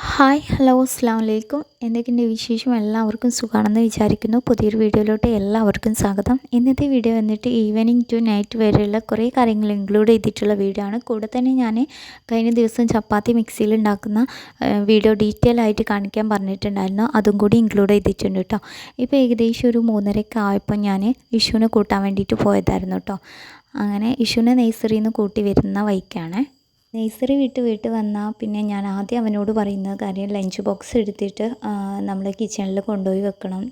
Hi hello അസ്സാം വലൈക്കും എന്തൊക്കെയുണ്ട് വിശേഷം? എല്ലാവർക്കും സുഖമാണെന്ന് വിചാരിക്കുന്നു. പുതിയൊരു വീഡിയോയിലോട്ട് എല്ലാവർക്കും സ്വാഗതം. ഇന്നത്തെ വീഡിയോ വന്നിട്ട് ഈവനിങ് ടു നൈറ്റ് വരെയുള്ള കുറേ കാര്യങ്ങൾ ഇൻക്ലൂഡ് ചെയ്തിട്ടുള്ള വീഡിയോ ആണ്. കൂടെ തന്നെ ഞാൻ കഴിഞ്ഞ ദിവസം ചപ്പാത്തി മിക്സിയിൽ ഉണ്ടാക്കുന്ന വീഡിയോ ഡീറ്റെയിൽ ആയിട്ട് കാണിക്കാൻ പറഞ്ഞിട്ടുണ്ടായിരുന്നു. അതും കൂടി ഇൻക്ലൂഡ് ചെയ്തിട്ടുണ്ട് കേട്ടോ. ഇപ്പോൾ ഏകദേശം ഒരു മൂന്നരയ്ക്ക് ആയപ്പോൾ ഞാൻ വിഷുവിനെ കൂട്ടാൻ വേണ്ടിയിട്ട് പോയതായിരുന്നു കേട്ടോ. അങ്ങനെ ഇഷുവിനെ നേഴ്സറിയിൽ നിന്ന് കൂട്ടി വരുന്ന വൈക്കാണ് നേഴ്സറി വിട്ട് വീട്ട് വന്നാൽ പിന്നെ ഞാൻ ആദ്യം അവനോട് പറയുന്ന കാര്യം ലഞ്ച് ബോക്സ് എടുത്തിട്ട് നമ്മൾ കിച്ചണിൽ കൊണ്ടുപോയി വെക്കണം.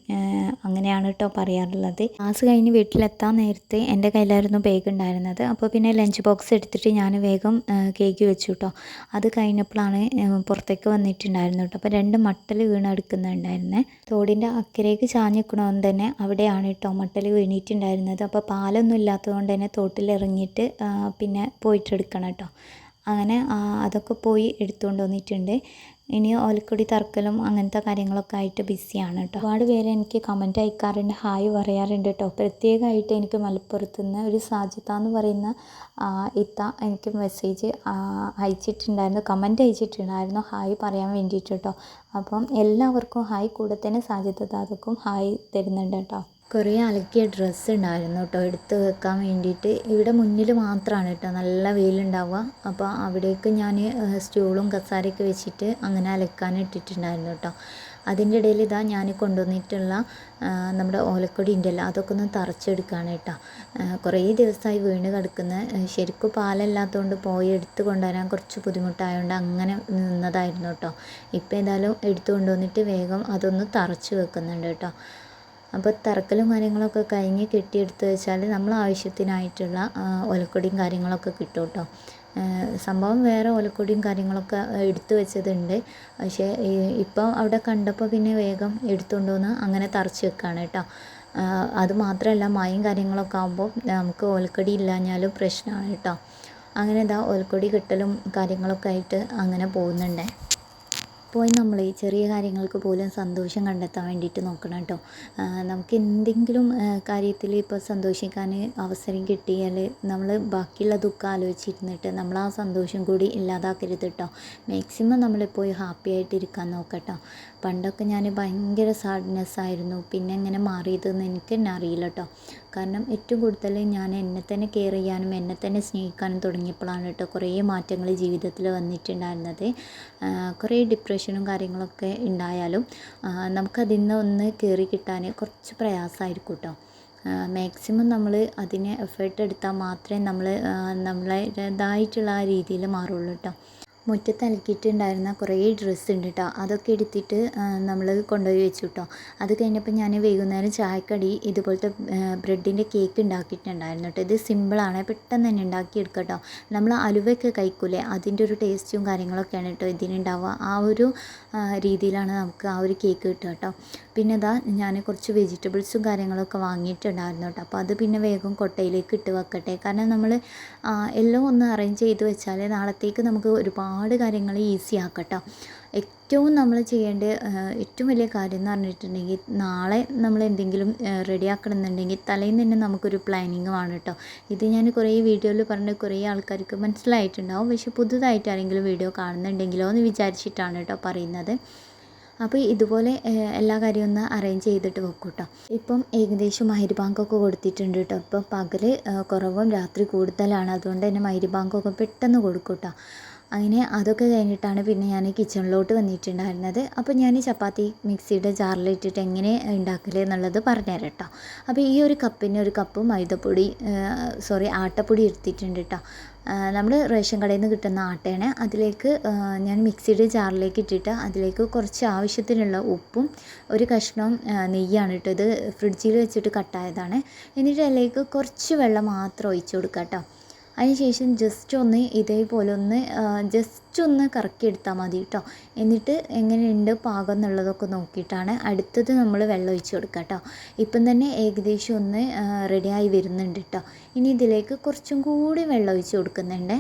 അങ്ങനെയാണ് കേട്ടോ പറയാറുള്ളത്. ക്ലാസ് കഴിഞ്ഞ് വീട്ടിലെത്താൻ നേരത്തെ എന്റെ കയ്യിലായിരുന്നു ബാഗ് ഉണ്ടായിരുന്നത്. അപ്പോൾ പിന്നെ ലഞ്ച് ബോക്സ് എടുത്തിട്ട് ഞാൻ വേഗം കേക്ക് വെച്ചു കേട്ടോ അത് കഴിഞ്ഞപ്പോഴാണ് പുറത്തേക്ക് വന്നിട്ടുണ്ടായിരുന്നു കേട്ടോ അപ്പോൾ രണ്ട് മട്ടൽ വീണെടുക്കുന്നുണ്ടായിരുന്നേ തോടിന്റെ അക്കരേക്ക് ചാഞ്ഞിക്കണമെന്ന് തന്നെ അവിടെയാണ് കേട്ടോ മട്ടൽ വീണിട്ടുണ്ടായിരുന്നത്. അപ്പോൾ പാലൊന്നും ഇല്ലാത്തതുകൊണ്ട് തന്നെ തോട്ടിലിറങ്ങിയിട്ട് പിന്നെ പോയിട്ടെടുക്കണം കേട്ടോ അങ്ങനെ അതൊക്കെ പോയി എടുത്തുകൊണ്ട് വന്നിട്ടുണ്ട്. ഇനി ഓലക്കൊടി തറക്കലും അങ്ങനത്തെ കാര്യങ്ങളൊക്കെ ആയിട്ട് ബിസിയാണ് കേട്ടോ. ഒരുപാട് പേര് എനിക്ക് കമന്റ് അയക്കാറുണ്ട് ഹായ് പറയാറുണ്ട് കേട്ടോ. പ്രത്യേകമായിട്ട് എനിക്ക് മലപ്പുറത്ത് നിന്ന് ഒരു സാജിത എന്ന് പറയുന്ന ഇത്ത എനിക്ക് മെസ്സേജ് അയച്ചിട്ടുണ്ടായിരുന്നു കമന്റ് അയച്ചിട്ടുണ്ടായിരുന്നു ഹായ് പറയാൻ വേണ്ടിയിട്ട് കേട്ടോ. അപ്പം എല്ലാവർക്കും ഹായ് കൂടെ തന്നെ സാജിത്ത താതക്കും ഹായ് തരുന്നുണ്ട് കേട്ടോ. കുറേ അലക്കിയ ഡ്രസ്സ് ഉണ്ടായിരുന്നു കേട്ടോ എടുത്ത് വെക്കാൻ വേണ്ടിയിട്ട്. ഇവിടെ മുന്നിൽ മാത്രമാണ് കേട്ടോ നല്ല വെയിലുണ്ടാവുക. അപ്പോൾ അവിടേക്ക് ഞാൻ സ്റ്റൂളും കസാരയൊക്കെ വെച്ചിട്ട് അങ്ങനെ അലക്കാൻ ഇട്ടിട്ടുണ്ടായിരുന്നു കേട്ടോ. അതിന്റെ ഇടയിൽ ഇതാ ഞാൻ കൊണ്ടുവന്നിട്ടുള്ള നമ്മുടെ ഓലക്കൊടി ഉണ്ടല്ലോ അതൊക്കെ ഒന്ന് തറച്ചെടുക്കുകയാണ് കേട്ടോ. കുറേ ദിവസമായി വീണ് കിടക്കുന്ന. ശരിക്കും പാലല്ലാത്തതുകൊണ്ട് പോയി എടുത്ത് കൊണ്ടുവരാൻ കുറച്ച് ബുദ്ധിമുട്ടായതുകൊണ്ട് അങ്ങനെ നിന്നതായിരുന്നു കേട്ടോ. ഇപ്പോൾ ഏതായാലും എടുത്തു കൊണ്ടുവന്നിട്ട് വേഗം അതൊന്ന് തറച്ച് വെക്കുന്നുണ്ട് കേട്ടോ. അപ്പോൾ തറക്കലും കാര്യങ്ങളൊക്കെ കഴിഞ്ഞ് കെട്ടിയെടുത്ത് വെച്ചാൽ നമ്മൾ ആവശ്യത്തിനായിട്ടുള്ള ഒലക്കൊടിയും കാര്യങ്ങളൊക്കെ കിട്ടും കേട്ടോ. സംഭവം വേറെ ഒലക്കൊടിയും കാര്യങ്ങളൊക്കെ എടുത്തു വെച്ചതുണ്ട്. പക്ഷേ ഇപ്പോൾ അവിടെ കണ്ടപ്പോൾ പിന്നെ വേഗം എടുത്തുകൊണ്ട് വന്ന് അങ്ങനെ തറച്ച് വെക്കുകയാണ് കേട്ടോ. അത് മാത്രമല്ല മയും കാര്യങ്ങളൊക്കെ ആകുമ്പോൾ നമുക്ക് ഓലക്കൊടി ഇല്ലാഞ്ഞാലും പ്രശ്നമാണ് കേട്ടോ. അങ്ങനെ ഇതാ ഓലക്കൊടി കിട്ടലും കാര്യങ്ങളൊക്കെ ആയിട്ട് അങ്ങനെ പോകുന്നുണ്ടേ. പോയി നമ്മൾ ഈ ചെറിയ കാര്യങ്ങൾക്ക് പോലും സന്തോഷം കണ്ടെത്താൻ വേണ്ടിയിട്ട് നോക്കണം കേട്ടോ. നമുക്ക് എന്തെങ്കിലും കാര്യത്തിൽ ഇപ്പോൾ സന്തോഷിക്കാൻ അവസരം കിട്ടിയാൽ നമ്മൾ ബാക്കിയുള്ള ദുഃഖം ആലോചിച്ചിരുന്നിട്ട് നമ്മൾ ആ സന്തോഷം കൂടി ഇല്ലാതാക്കരുത് കേട്ടോ. മാക്സിമം നമ്മളിപ്പോൾ ഹാപ്പി ആയിട്ടിരിക്കാൻ നോക്കട്ടോ. പണ്ടൊക്കെ ഞാൻ ഭയങ്കര സാഡ്നെസ് ആയിരുന്നു. പിന്നെ എങ്ങനെ മാറിയതെന്ന് എനിക്ക് തന്നെ അറിയില്ല കേട്ടോ കാരണം ഏറ്റവും കൂടുതൽ ഞാൻ എന്നെ തന്നെ കെയർ ചെയ്യാനും എന്നെ തന്നെ സ്നേഹിക്കാനും തുടങ്ങിയപ്പോഴാണ് കേട്ടോ കുറേ മാറ്റങ്ങൾ ജീവിതത്തിൽ വന്നിട്ടുണ്ടായിരുന്നത്. കുറേ ഡിപ്രഷനും കാര്യങ്ങളൊക്കെ ഉണ്ടായാലും നമുക്കതിൽ നിന്ന് ഒന്ന് കയറി കിട്ടാൻ കുറച്ച് പ്രയാസമായിരിക്കും കേട്ടോ മാക്സിമം നമ്മൾ അതിനെ എഫേർട്ട് എടുത്താൽ മാത്രമേ നമ്മൾ നമ്മളേതായിട്ടുള്ള ആ രീതിയിൽ മാറുള്ളൂ കേട്ടോ മുറ്റത്ത് അലക്കിയിട്ടുണ്ടായിരുന്ന കുറേ ഡ്രസ്സ് ഉണ്ട് കേട്ടോ അതൊക്കെ എടുത്തിട്ട് നമ്മൾ കൊണ്ടുപോയി വെച്ചു കേട്ടോ അത് കഴിഞ്ഞപ്പോൾ ഞാൻ വൈകുന്നേരം ചായക്കടി ഇതുപോലത്തെ ബ്രെഡിന്റെ കേക്ക് ഉണ്ടാക്കിയിട്ടുണ്ടായിരുന്നു കേട്ടോ ഇത് സിമ്പിളാണ് പെട്ടെന്ന് തന്നെ ഉണ്ടാക്കിയെടുക്കുക കേട്ടോ നമ്മൾ അലുവയൊക്കെ കഴിക്കൂലേ അതിന്റെ ഒരു ടേസ്റ്റും കാര്യങ്ങളൊക്കെയാണ് കേട്ടോ ഇതിനുണ്ടാവുക. ആ ഒരു രീതിയിലാണ് നമുക്ക് ആ ഒരു കേക്ക് കിട്ടുക കേട്ടോ പിന്നെ ഇതാ ഞാൻ കുറച്ച് വെജിറ്റബിൾസും കാര്യങ്ങളൊക്കെ വാങ്ങിയിട്ടുണ്ടായിരുന്നു കേട്ടോ അപ്പോൾ അത് പിന്നെ വേഗം കൊട്ടയിലേക്ക് ഇട്ട് വെക്കട്ടെ. കാരണം നമ്മൾ എല്ലാം ഒന്ന് അറേഞ്ച് ചെയ്ത് വെച്ചാൽ നാളത്തേക്ക് നമുക്ക് ഒരുപാട് കാര്യങ്ങൾ ഈസി ആക്കട്ടോ. ഏറ്റവും നമ്മൾ ചെയ്യേണ്ട ഏറ്റവും വലിയ കാര്യം എന്ന് പറഞ്ഞിട്ടുണ്ടെങ്കിൽ നാളെ നമ്മൾ എന്തെങ്കിലും റെഡിയാക്കണമെന്നുണ്ടെങ്കിൽ തലേന്ന് തന്നെ നമുക്കൊരു പ്ലാനിങ് വേണം കേട്ടോ. ഇത് ഞാൻ കുറേ വീഡിയോയിൽ പറഞ്ഞ കുറേ ആൾക്കാർക്ക് മനസ്സിലായിട്ടുണ്ടാവും. പക്ഷേ പുതുതായിട്ട് ആരെങ്കിലും വീഡിയോ കാണുന്നുണ്ടെങ്കിലോ എന്ന് വിചാരിച്ചിട്ടാണ് കേട്ടോ പറയുന്നത്. അപ്പോൾ ഇതുപോലെ എല്ലാ കാര്യവും ഒന്ന് അറേഞ്ച് ചെയ്തിട്ട് വെക്കും കേട്ടോ ഇപ്പം ഏകദേശം മൈരി ബാങ്കൊക്കെ കൊടുത്തിട്ടുണ്ട് കേട്ടോ. ഇപ്പം പകൽ കുറവും രാത്രി കൂടുതലാണ്. അതുകൊണ്ട് തന്നെ മൈരി ബാങ്കൊക്കെ പെട്ടെന്ന് കൊടുക്കും കേട്ടോ അങ്ങനെ അതൊക്കെ കഴിഞ്ഞിട്ടാണ് പിന്നെ ഞാൻ കിച്ചണിലോട്ട് വന്നിട്ടുണ്ടായിരുന്നത്. അപ്പോൾ ഞാൻ ചപ്പാത്തി മിക്സിയുടെ ജാറിലിട്ടിട്ട് എങ്ങനെ ഉണ്ടാക്കൽ എന്നുള്ളത് പറഞ്ഞുതരാം കേട്ടോ അപ്പോൾ ഈ ഒരു കപ്പിന് ഒരു കപ്പ് മൈദപ്പൊടി സോറി ആട്ടപ്പൊടി എടുത്തിട്ടുണ്ട് കേട്ടോ നമ്മൾ റേഷൻ കടയിൽ നിന്ന് കിട്ടുന്ന ആട്ടയാണ്. അതിലേക്ക് ഞാൻ മിക്സിയുടെ ജാറിലേക്ക് ഇട്ടിട്ട് അതിലേക്ക് കുറച്ച് ആവശ്യത്തിനുള്ള ഉപ്പും ഒരു കഷ്ണം നെയ്യാണ് ഇട്ടത് ഫ്രിഡ്ജിൽ വെച്ചിട്ട് കട്ടായതാണ്. എന്നിട്ട് അതിലേക്ക് കുറച്ച് വെള്ളം മാത്രം ഒഴിച്ചു കൊടുക്കാം കേട്ടോ അതിനുശേഷം ജസ്റ്റ് ഒന്ന് ഇതേപോലെ ഒന്ന് ജസ്റ്റ് ഒന്ന് കറക്കി എടുത്താൽ മതി കേട്ടോ എന്നിട്ട് എങ്ങനെയുണ്ട് പാകം എന്നുള്ളതൊക്കെ നോക്കിയിട്ടാണ് അടുത്തത് നമ്മൾ വെള്ളം ഒഴിച്ച് കൊടുക്കുക കേട്ടോ ഇപ്പം തന്നെ ഏകദേശം ഒന്ന് റെഡിയായി വരുന്നുണ്ട് കേട്ടോ ഇനി ഇതിലേക്ക് കുറച്ചും കൂടി വെള്ളം ഒഴിച്ച് കൊടുക്കുന്നുണ്ട്.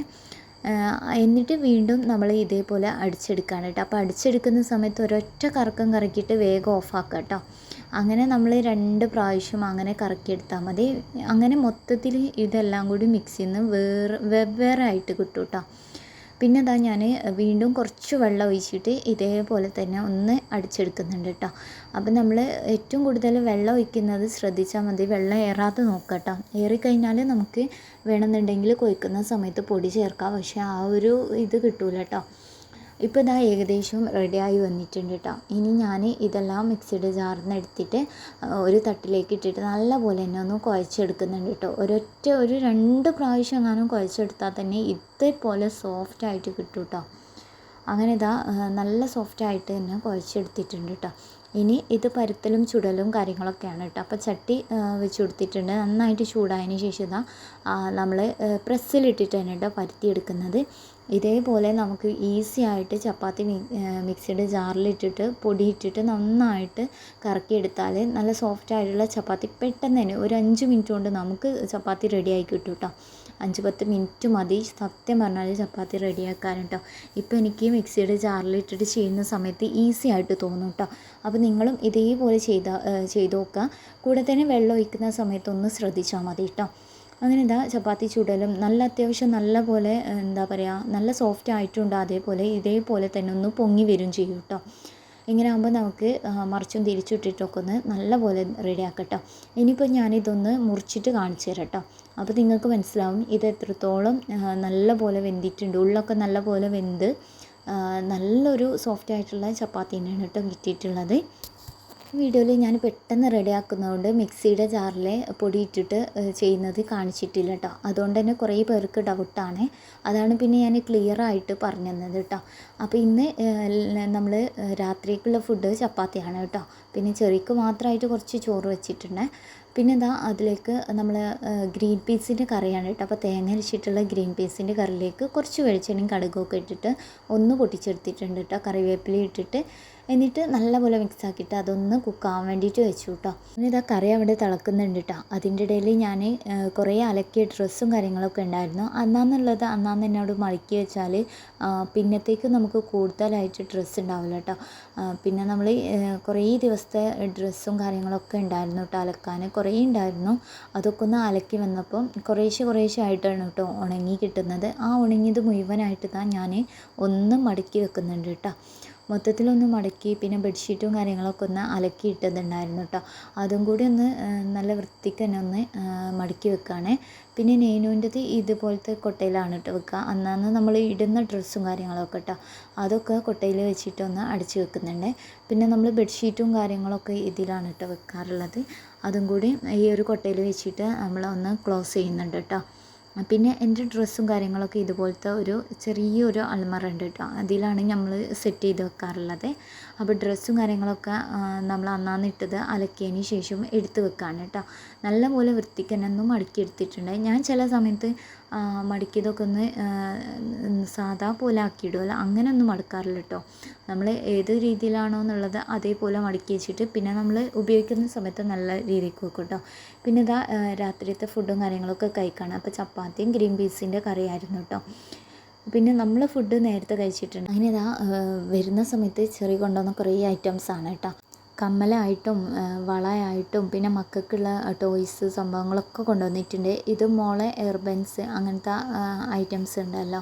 എന്നിട്ട് വീണ്ടും നമ്മൾ ഇതേപോലെ അടിച്ചെടുക്കുകയാണ് കേട്ടോ. അപ്പോൾ അടിച്ചെടുക്കുന്ന സമയത്ത് ഒരൊറ്റ കറക്കം കറക്കിയിട്ട് വേഗം ഓഫാക്കുക കേട്ടോ. അങ്ങനെ നമ്മൾ രണ്ട് പ്രാവശ്യം അങ്ങനെ കറക്കിയെടുത്താൽ മതി. അങ്ങനെ മൊത്തത്തിൽ ഇതെല്ലാം കൂടി മിക്സിയിൽ നിന്ന് വേറെ വെവ്വേറെ ആയിട്ട് കിട്ടും കേട്ടോ. പിന്നെ ഇതാ ഞാൻ വീണ്ടും കുറച്ച് വെള്ളം ഒഴിച്ചിട്ട് ഇതേപോലെ തന്നെ ഒന്ന് അടിച്ചെടുക്കുന്നുണ്ട് കേട്ടോ. അപ്പം നമ്മൾ ഏറ്റവും കൂടുതൽ വെള്ളം ഒഴിക്കുന്നത് ശ്രദ്ധിച്ചാൽ മതി. വെള്ളം ഏറാതെ നോക്കുക കേട്ടോ ഏറിക്കഴിഞ്ഞാൽ നമുക്ക് വേണമെന്നുണ്ടെങ്കിൽ കൊയ്ക്കുന്ന സമയത്ത് പൊടി ചേർക്കാം. പക്ഷേ ആ ഒരു ഇത് കിട്ടൂല കേട്ടോ. ഇപ്പോൾ ഇതാ ഏകദേശം റെഡിയായി വന്നിട്ടുണ്ട് കേട്ടോ ഇനി ഞാൻ ഇതെല്ലാം മിക്സിയുടെ ജാറിൽ നിന്ന് എടുത്തിട്ട് ഒരു തട്ടിലേക്ക് ഇട്ടിട്ട് നല്ലപോലെ തന്നെ ഒന്ന് കുഴച്ചെടുക്കുന്നുണ്ട് കേട്ടോ ഒരൊറ്റ ഒരു രണ്ട് പ്രാവശ്യം എങ്ങാനും കുഴച്ചെടുത്താൽ തന്നെ ഇതേപോലെ സോഫ്റ്റ് ആയിട്ട് കിട്ടും കേട്ടോ അങ്ങനെ ഇതാ നല്ല സോഫ്റ്റ് ആയിട്ട് തന്നെ കുഴച്ചെടുത്തിട്ടുണ്ട് കേട്ടോ ഇനി ഇത് പരുത്തലും ചുടലും കാര്യങ്ങളൊക്കെയാണ് കേട്ടോ. അപ്പോൾ ചട്ടി വെച്ച് കൊടുത്തിട്ടുണ്ട് നന്നായിട്ട് ചൂടായതിന് ശേഷം ഇതാ നമ്മൾ പ്രസ്സിലിട്ടിട്ട് തന്നെ കേട്ടോ പരുത്തിയെടുക്കുന്നത് ഇതേപോലെ നമുക്ക് ഈസി ആയിട്ട് ചപ്പാത്തി മിക്സിയുടെ ജാറിലിട്ടിട്ട് പൊടിയിട്ടിട്ട് നന്നായിട്ട് കറക്കിയെടുത്താൽ നല്ല സോഫ്റ്റ് ആയിട്ടുള്ള ചപ്പാത്തി പെട്ടെന്ന് തന്നെ ഒരു അഞ്ച് മിനിറ്റ് കൊണ്ട് നമുക്ക് ചപ്പാത്തി റെഡി ആയി കിട്ടും കേട്ടോ. അഞ്ച് പത്ത് മിനിറ്റ് മതി. സത്യം പറഞ്ഞാൽ ചപ്പാത്തി റെഡിയാക്കാൻ കേട്ടോ ഇപ്പോൾ എനിക്ക് മിക്സിയുടെ ജാറിലിട്ടിട്ട് ചെയ്യുന്ന സമയത്ത് ഈസി ആയിട്ട് തോന്നും കേട്ടോ അപ്പോൾ നിങ്ങളും ഇതേപോലെ ചെയ്ത ചെയ്ത് നോക്കുക. കൂടെ തന്നെ വെള്ളം ഒഴിക്കുന്ന സമയത്തൊന്ന് ശ്രദ്ധിച്ചാൽ മതി കേട്ടോ അങ്ങനെ എന്താ ചപ്പാത്തി ചുടലും നല്ല അത്യാവശ്യം നല്ല പോലെ എന്താ പറയുക നല്ല സോഫ്റ്റ് ആയിട്ടുണ്ട്. അതേപോലെ ഇതേപോലെ തന്നെ ഒന്ന് പൊങ്ങി വരും ചെയ്യും കേട്ടോ ഇങ്ങനെ ആകുമ്പോൾ നമുക്ക് മറിച്ചും തിരിച്ചിട്ടിട്ടൊക്കെ ഒന്ന് നല്ല പോലെ റെഡി ആക്കട്ടോ ഇനിയിപ്പോൾ ഞാനിതൊന്ന് മുറിച്ചിട്ട് കാണിച്ചു തരാം കേട്ടോ അപ്പോൾ നിങ്ങൾക്ക് മനസ്സിലാവും ഇത് എത്രത്തോളം നല്ലപോലെ വെന്തിട്ടുണ്ട്. ഉള്ളൊക്കെ നല്ലപോലെ വെന്ത് നല്ലൊരു സോഫ്റ്റ് ആയിട്ടുള്ള ചപ്പാത്തി കേട്ടോ കിട്ടിയിട്ടുള്ളത്. വീഡിയോയിൽ ഞാൻ പെട്ടെന്ന് റെഡിയാക്കുന്നതുകൊണ്ട് മിക്സിയുടെ ജാറിൽ പൊടി ഇട്ടിട്ട് ചെയ്യുന്നത് കാണിച്ചിട്ടില്ല കേട്ടോ അതുകൊണ്ട് തന്നെ കുറേ പേർക്ക് ഡൗട്ടാണ് അതാണ് പിന്നെ ഞാൻ ക്ലിയർ ആയിട്ട് പറഞ്ഞു തന്നത് കേട്ടോ അപ്പോൾ ഇന്ന് നമ്മൾ രാത്രിക്കുള്ള ഫുഡ് ചപ്പാത്തിയാണ് കേട്ടോ പിന്നെ ചെറിക്ക് മാത്രമായിട്ട് കുറച്ച് ചോറ് വെച്ചിട്ടുണ്ട്. പിന്നെ ഇതാ അതിലേക്ക് നമ്മൾ ഗ്രീൻ പീസിന്റെ കറിയാണ് കേട്ടോ അപ്പോൾ തേങ്ങ അരച്ചിട്ടുള്ള ഗ്രീൻ പീസിന്റെ കറിയിലേക്ക് കുറച്ച് വെളിച്ചെണ്ണയും കടുകൊക്കെ ഇട്ടിട്ട് ഒന്ന് പൊട്ടിച്ചെടുത്തിട്ടുണ്ട് കേട്ടോ കറിവേപ്പില ഇട്ടിട്ട് എന്നിട്ട് നല്ലപോലെ മിക്സ് ആക്കിയിട്ട് അതൊന്ന് കുക്കാവാൻ വേണ്ടിയിട്ട് വെച്ചു കേട്ടോ ഇതാ കറി അവിടെ തിളക്കുന്നുണ്ട് കേട്ടോ അതിന്റെ ഇടയിൽ ഞാൻ കുറേ അലക്കിയ ഡ്രസ്സും കാര്യങ്ങളൊക്കെ ഉണ്ടായിരുന്നു. അന്നാന്നുള്ളത് അന്നാന്ന് എന്നോട് മടക്കി വെച്ചാൽ പിന്നത്തേക്ക് നമുക്ക് കൂടുതലായിട്ട് ഡ്രസ്സ് ഉണ്ടാവില്ല കേട്ടോ പിന്നെ നമ്മൾ കുറേ ദിവസത്തെ ഡ്രസ്സും കാര്യങ്ങളൊക്കെ ഉണ്ടായിരുന്നു കേട്ടോ അലക്കാൻ കുറേ ഉണ്ടായിരുന്നു. അതൊക്കെ ഒന്ന് അലക്കി വന്നപ്പം കുറേശ്ശെ കുറേശ്ശെ ആയിട്ടാണ് കേട്ടോ ഉണങ്ങി കിട്ടുന്നത്. ആ ഉണങ്ങിയത് മുഴുവനായിട്ട് താൻ ഞാൻ ഒന്ന് മടക്കി വെക്കുന്നുണ്ട് കേട്ടോ മൊത്തത്തിലൊന്ന് മടക്കി പിന്നെ ബെഡ്ഷീറ്റും കാര്യങ്ങളൊക്കെ ഒന്ന് അലക്കി ഇട്ടതുണ്ടായിരുന്നു കേട്ടോ അതും കൂടി ഒന്ന് നല്ല വൃത്തിക്ക് തന്നെ ഒന്ന് മടക്കി വെക്കുകയാണേ പിന്നെ നെയ്നൂന്റെത് ഇതുപോലത്തെ കൊട്ടയിലാണ് കേട്ടോ വെക്കുക അന്നാന്ന് നമ്മൾ ഇടുന്ന ഡ്രസ്സും കാര്യങ്ങളൊക്കെ കേട്ടോ അതൊക്കെ കൊട്ടയിൽ വെച്ചിട്ടൊന്ന് അടിച്ചു വെക്കുന്നുണ്ട്. പിന്നെ നമ്മൾ ബെഡ്ഷീറ്റും കാര്യങ്ങളൊക്കെ ഇതിലാണ് കേട്ടോ വെക്കാറുള്ളത്. അതും കൂടി ഈ ഒരു കൊട്ടയിൽ വെച്ചിട്ട് നമ്മൾ ഒന്ന് ക്ലോസ് ചെയ്യുന്നുണ്ട് കേട്ടോ പിന്നെ എന്റെ ഡ്രസ്സും കാര്യങ്ങളൊക്കെ ഇതുപോലത്തെ ഒരു ചെറിയൊരു അൽമറ ഉണ്ട് കേട്ടോ. അതിലാണ് നമ്മൾ സെറ്റ് ചെയ്ത് വെക്കാറുള്ളത്. അപ്പോൾ ഡ്രസ്സും കാര്യങ്ങളൊക്കെ നമ്മൾ അന്നാന്ന് ഇട്ടത് അലക്കിയതിന് ശേഷം എടുത്ത് വെക്കാണ് കേട്ടോ. നല്ലപോലെ വൃത്തിക്ക് തന്നെ ഒന്നും മടക്കി എടുത്തിട്ടുണ്ട്. ഞാൻ ചില സമയത്ത് മടക്കിയതൊക്കെ ഒന്ന് സാധാ പോലെ ആക്കിയിടുമല്ലോ അങ്ങനെ ഒന്നും മടക്കാറില്ല കേട്ടോ. നമ്മൾ ഏത് രീതിയിലാണോ എന്നുള്ളത് അതേപോലെ മടക്കി വെച്ചിട്ട് പിന്നെ നമ്മൾ ഉപയോഗിക്കുന്ന സമയത്ത് നല്ല രീതിക്ക് വെക്കും കേട്ടോ. പിന്നെ ഇതാ രാത്രിയത്തെ ഫുഡും കാര്യങ്ങളൊക്കെ കഴിക്കണം. അപ്പോൾ ചപ്പാത്തിയും ഗ്രീൻ പീസിന്റെ കറിയായിരുന്നു കേട്ടോ. പിന്നെ നമ്മൾ ഫുഡ് നേരത്തെ കഴിച്ചിട്ടുണ്ട്. അങ്ങനെ ഇതാ വരുന്ന സമയത്ത് ചെറിയ കൊണ്ടുവന്ന കുറേ ഐറ്റംസ് ആണ് കേട്ടോ കമ്മലായിട്ടും വളയായിട്ടും പിന്നെ മക്കൾക്കുള്ള ടോയ്സ് സംഭവങ്ങളൊക്കെ കൊണ്ടുവന്നിട്ടുണ്ട്. ഇത് മോളെ എയർബൻസ് അങ്ങനത്തെ ഐറ്റംസ് ഉണ്ടല്ലോ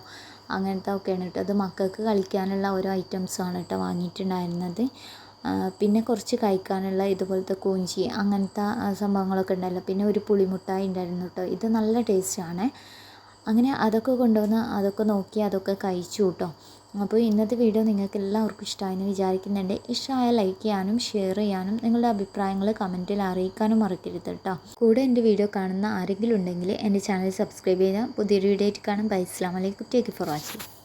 അങ്ങനത്തെ ഒക്കെയാണ് കേട്ടോ അത് മക്കൾക്ക് കളിക്കാനുള്ള ഓരോ ഐറ്റംസാണ് കേട്ടോ വാങ്ങിയിട്ടുണ്ടായിരുന്നത്. പിന്നെ കുറച്ച് കഴിക്കാനുള്ള ഇതുപോലത്തെ കൂഞ്ചി അങ്ങനത്തെ സംഭവങ്ങളൊക്കെ ഉണ്ടല്ലോ. പിന്നെ ഒരു പുളിമുട്ടായി ഉണ്ടായിരുന്നു കേട്ടോ ഇത് നല്ല ടേസ്റ്റാണ് അങ്ങനെ അതൊക്കെ കൊണ്ടുവന്ന് അതൊക്കെ നോക്കി അതൊക്കെ കഴിച്ചു കേട്ടോ. അപ്പോൾ ഇന്നത്തെ വീഡിയോ നിങ്ങൾക്ക് എല്ലാവർക്കും ഇഷ്ടമായെന്ന് വിചാരിക്കുന്നുണ്ട്. ഇഷ്ടമായ ലൈക്ക് ചെയ്യാനും ഷെയർ ചെയ്യാനും നിങ്ങളുടെ അഭിപ്രായങ്ങൾ കമന്റിൽ അറിയിക്കാനും മറക്കരുത് കേട്ടോ. കൂടെ എന്റെ വീഡിയോ കാണുന്ന ആരെങ്കിലും ഉണ്ടെങ്കിൽ എന്റെ ചാനൽ സബ്സ്ക്രൈബ് ചെയ്താൽ പുതിയൊരു വീഡിയോ ആയിട്ട് കാണാം. ബൈ. ഇസ്ലാം അലൈക്കും. Take for watching